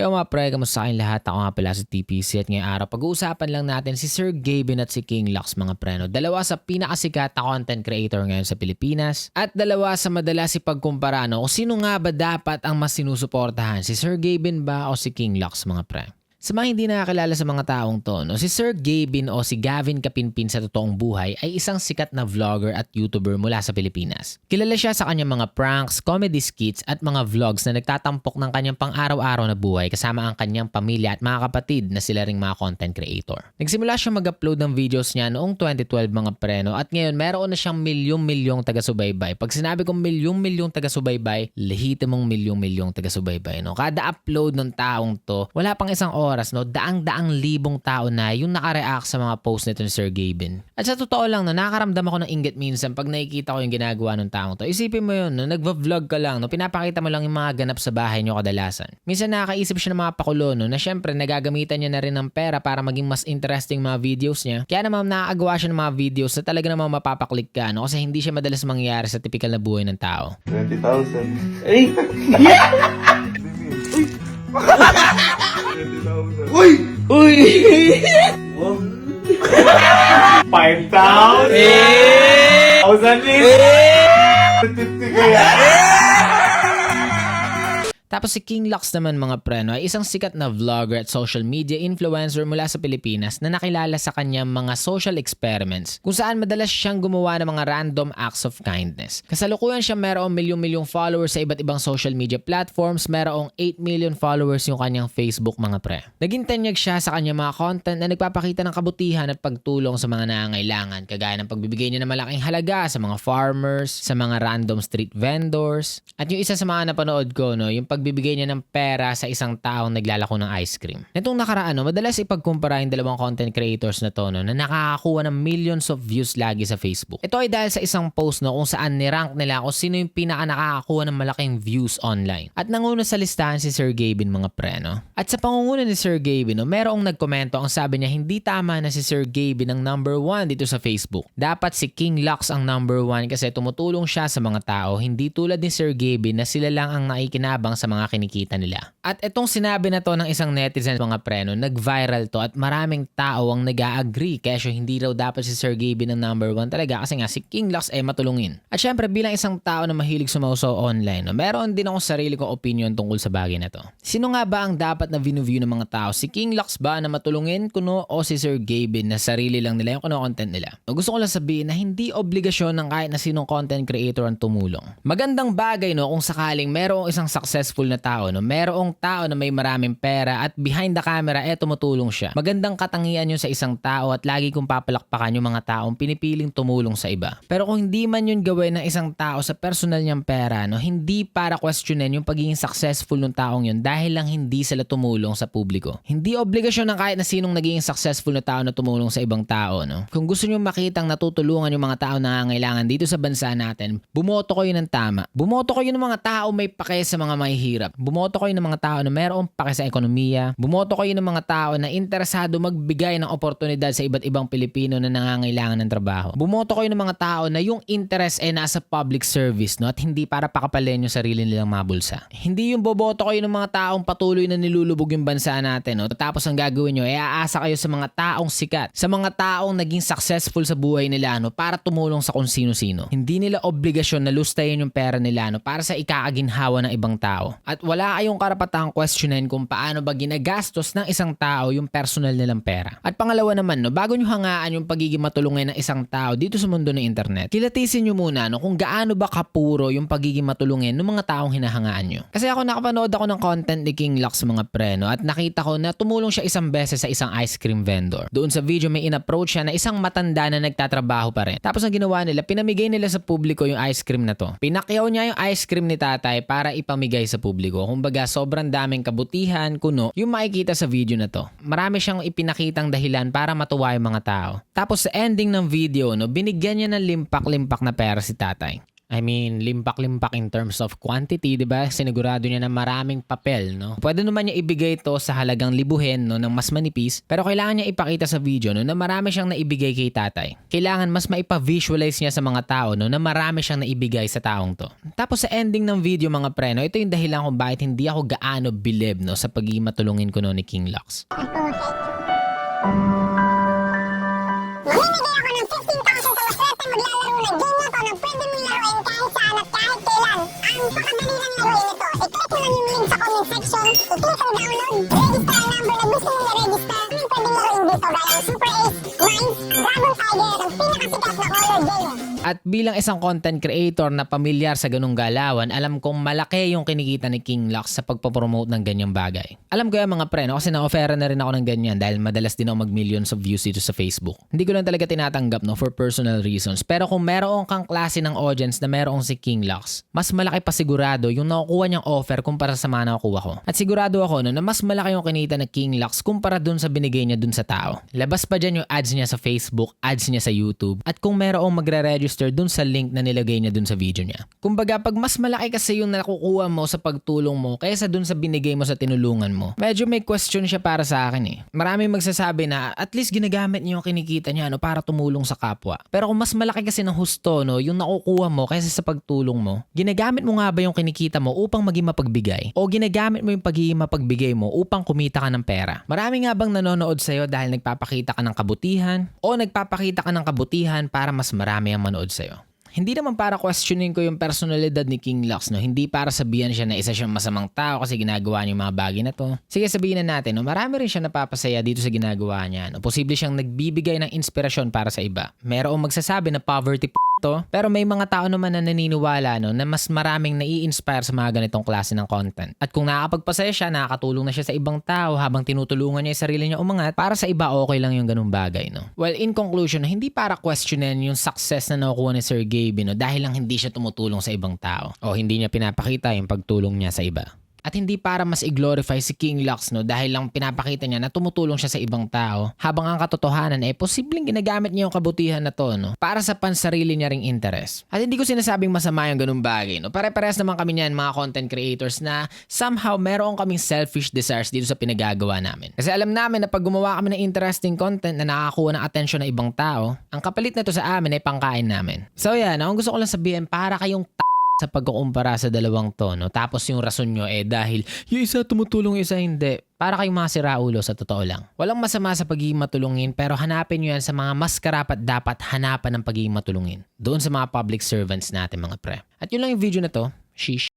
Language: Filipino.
Yo mga pre, kamusta kayong lahat? Ako nga pala si TPC at ngayong araw pag-uusapan lang natin si Sir Gavin at si King Lux mga pre. No? Dalawa sa pinakasikat na content creator ngayon sa Pilipinas at dalawa sa madalas ipagkumpara no? kung sino nga ba dapat ang mas sinusuportahan, si Sir Gavin ba o si King Lux mga pre. Sa mga hindi nakakilala sa mga taong to, no, si Sir Gavin o si Gavin Kapinpin sa totoong buhay ay isang sikat na vlogger at YouTuber mula sa Pilipinas. Kilala siya sa kanyang mga pranks, comedy skits at mga vlogs na nagtatampok ng kanyang pang-araw-araw na buhay kasama ang kanyang pamilya at mga kapatid na sila ring mga content creator. Nagsimula siya mag-upload ng videos niya noong 2012 mga preno at ngayon meron na siyang milyong-milyong taga-subaybay. Pag sinabi kong milyong-milyong taga-subaybay, lehitimong milyong-milyong taga-subaybay. No? Kada upload ng taong to, wala pang isang oras, no, daang-daang libong tao na yung nakareact sa mga post nito ni Sir Gavin. At sa totoo lang, no, nakakaramdam ako ng inggit minsan pag nakikita ko yung ginagawa ng taong to. Isipin mo yun, no, nagva-vlog ka lang, no, pinapakita mo lang yung mga ganap sa bahay nyo kadalasan. Minsan nakakaisip siya ng mga pakulo, no, na syempre nagagamitan niya na rin ng pera para maging mas interesting mga videos niya. Kaya naman nakakagawa siya ng mga videos na talaga namang mapapaklik ka, no, kasi hindi siya madalas mangyari sa typical na buhay ng tao. 20,000. Ay! 20,000. Uy! อุ้ยอุ้ยไปเต้าดิเอาซะนี่ติดติดกัน Tapos si King Lux naman mga preno ay isang sikat na vlogger at social media influencer mula sa Pilipinas na nakilala sa kanyang mga social experiments kung saan madalas siyang gumawa ng mga random acts of kindness. Kasalukuyan siya merong milyong-milyong followers sa iba't ibang social media platforms, merong 8 million followers yung kanyang Facebook mga pre. Naging tanyag siya sa kanyang mga content na nagpapakita ng kabutihan at pagtulong sa mga nangangailangan kagaya ng pagbibigay niya ng malaking halaga sa mga farmers, sa mga random street vendors, at yung isa sa mga napanood ko, no, yung pagbibigay niya ng pera sa isang taong naglalako ng ice cream. Nitong nakaraan, no, madalas ipagkumpara yung dalawang content creators na to no, na nakakakuha ng millions of views lagi sa Facebook. Ito ay dahil sa isang post no, kung saan nirank nila kung sino yung pinaka nakakakuha ng malaking views online. At nanguna sa listahan si Sir Gavin mga pre. No? At sa pangunguna ni Sir Gavin, no, merong nagkomento ang sabi niya hindi tama na si Sir Gavin ang number one dito sa Facebook. Dapat si King Lux ang number one kasi tumutulong siya sa mga tao, hindi tulad ni Sir Gavin na sila lang ang nakikinabang sa mga kinikita nila. At itong sinabi na to ng isang netizen mga preno, nag-viral to at maraming tao ang nag-agree kaya hindi raw dapat si Sir Gavin ang number one talaga kasi nga si King Lux ay matulungin. At syempre bilang isang tao na mahilig sumausaw online, no, meron din akong sarili kong opinion tungkol sa bagay na to. Sino nga ba ang dapat na view ng mga tao? Si King Lux ba na matulungin kuno o si Sir Gavin na sarili lang nila yung kuno content nila? O gusto ko lang sabihin na hindi obligasyon ng kahit na sinong content creator ang tumulong. Magandang bagay no kung sakaling merong isang successful na tao, no, merong tao na may maraming pera at behind the camera eh tumutulong siya. Magandang katangian yun sa isang tao at lagi kong papalakpakan yung mga taong pinipiling tumulong sa iba. Pero kung hindi man yun gawin ng isang tao sa personal niyang pera, no, hindi para questionin yung pagiging successful ng taong yun dahil lang hindi sila tumulong sa publiko. Hindi obligasyon ng kahit na sinong naging successful na tao na tumulong sa ibang tao. No? Kung gusto niyo makitang natutulungan yung mga tao na nangangailangan dito sa bansa natin, bumoto kayo ng tama. Bumoto kayo ng mga tao may pake sa mga mahihirap. Bumoto kayo ng mga tao na mayroong pake sa ekonomiya. Bumoto kayo ng mga tao na interesado magbigay ng oportunidad sa iba't ibang Pilipino na nangangailangan ng trabaho. Bumoto kayo ng mga tao na yung interest ay nasa public service no? at hindi para pakapalin yung sarili nilang mabulsa. Hindi yung boboto kayo ng mga taong patuloy na nilulubog yung bansa natin. No? Tapos ang gagawin nyo, ay aasa kayo sa mga taong sikat, sa mga taong naging successful sa buhay nila no? para tumulong sa kung sino-sino. Hindi nila obligasyon na lustayin yung pera nila no? para sa ikakaginhawa ng ibang tao. At wala kayong karapatang questionin kung paano ba ginagastos ng isang tao yung personal nilang pera. At pangalawa naman, no, bago nyo hangaan yung pagiging matulungin ng isang tao dito sa mundo ng internet, kilatisin nyo muna no, kung gaano ba kapuro yung pagiging matulungin ng mga taong hinahangaan nyo. Kasi ako nakapanood ako ng content ni King Lux mga preno at nakita ko na tumulong siya isang beses sa isang ice cream vendor. Doon sa video may in-approach siya na isang matanda na nagtatrabaho pa rin. Tapos ang ginawa nila, pinamigay nila sa publiko yung ice cream na to. Pinakyaw niya yung ice cream ni tatay para ipamigay sa publiko. Kumbaga sobrang daming kabutihan, kuno, yung makikita sa video na to. Marami siyang ipinakitang dahilan para matuwa yung mga tao. Tapos sa ending ng video, no, binigyan niya ng limpak-limpak na pera si tatay. I mean, limpak-limpak in terms of quantity, di ba? Sinigurado niya na maraming papel, no? Pwede naman niya ibigay to sa halagang libuhin, no, ng mas manipis, pero kailangan niya ipakita sa video, no, na marami siyang naibigay kay tatay. Kailangan mas maipa-visualize niya sa mga tao, no, na marami siyang naibigay sa taong to. Tapos sa ending ng video, mga pre, no, ito yung dahilan kung bakit hindi ako gaano believe, no, sa pagiging matulungin ko no ni King Lux. Ang pakadali lang ito. I-click lang yung link sa comment section. I-click ang download. Register ang number na gusto mong na-register. Anong pwedeng laruin dito gaya ng At bilang isang content creator na pamilyar sa ganung galawan, alam kong malaki yung kinikita ni King Lux sa pagpapromote ng ganyang bagay. Alam ko yan mga pre, no? kasi na-offera na rin ako ng ganyan dahil madalas din ako mag-millions of views dito sa Facebook. Hindi ko lang talaga tinatanggap no for personal reasons. Pero kung meron kang klase ng audience na merong si King Lux, mas malaki pa sigurado yung nakukuha niyang offer kumpara sa mga nakukuha ko. At sigurado ako no, na mas malaki yung kinita ng King Lux kumpara dun sa binigay niya dun sa tao. Labas pa dyan yung ads niya sa Facebook, ads niya sa YouTube, at kung merong magre-register dun sa link na nilagay niya dun sa video niya. Kumbaga, pag mas malaki kasi yung nakukuha mo sa pagtulong mo kaysa dun sa binigay mo sa tinulungan mo, medyo may question siya para sa akin eh. Marami magsasabi na at least ginagamit niya yung kinikita niya no, para tumulong sa kapwa. Pero kung mas malaki kasi ng husto no, yung nakukuha mo kaysa sa pagtulong mo, ginagamit mo nga ba yung kinikita mo upang maging mapagbigay? O ginagamit mo yung pagiging mapagbigay mo upang kumita ka ng pera? Marami nga bang nanonood sa'yo dahil nagpapakita ka ng kabutihan? O nagpapakita ka ng kabutihan para mas marami ang manood sa'yo? Hindi naman para questioning ko yung personalidad ni King Lux, no? Hindi para sabihan siya na isa siyang masamang tao kasi ginagawa niya yung mga bagay na to. Sige, sabihin na natin, no? Marami rin siya napapasaya dito sa ginagawa niya, no? Posible siyang nagbibigay ng inspirasyon para sa iba. Merong magsasabi na poverty p- to, pero may mga tao naman na naniniwala, no? Na mas maraming nai-inspire sa mga ganitong klase ng content. At kung nakakapagpasaya siya, nakakatulong na siya sa ibang tao habang tinutulungan niya yung sarili niya umangat, para sa iba okay lang yung ganung bagay, no? Well, in conclusion, hindi para questionin yung success na nakukuha ni Sir Gabe, no? Dahil lang hindi siya tumutulong sa ibang tao. O hindi niya pinapakita yung pagtulong niya sa iba. At hindi para mas i-glorify si King Lux no dahil lang pinapakita niya na tumutulong siya sa ibang tao habang ang katotohanan ay posibleng ginagamit niya yung kabutihan na to no para sa pansarili niya ring interest. At hindi ko sinasabing masama yung ganung bagay no. Pare-parehas naman kami niyan mga content creators na somehow meron kaming selfish desires dito sa pinagagawa namin. Kasi alam namin na pag gumawa kami ng interesting content na nakakakuha ng atensyon ng ibang tao, ang kapalit na to sa amin ay pangkain namin. So yan, ang gusto ko lang sabihin para kayong sa pagkukumpara sa dalawang to, no? Tapos yung rason nyo eh dahil yung isa tumutulong, isa hindi. Para kayong mga siraulo sa totoo lang. Walang masama sa pagiging matulungin pero hanapin nyo yan sa mga mas karapat dapat hanapan ng pagiging matulungin. Doon sa mga public servants natin mga pre. At yun lang yung video na to. Sheesh.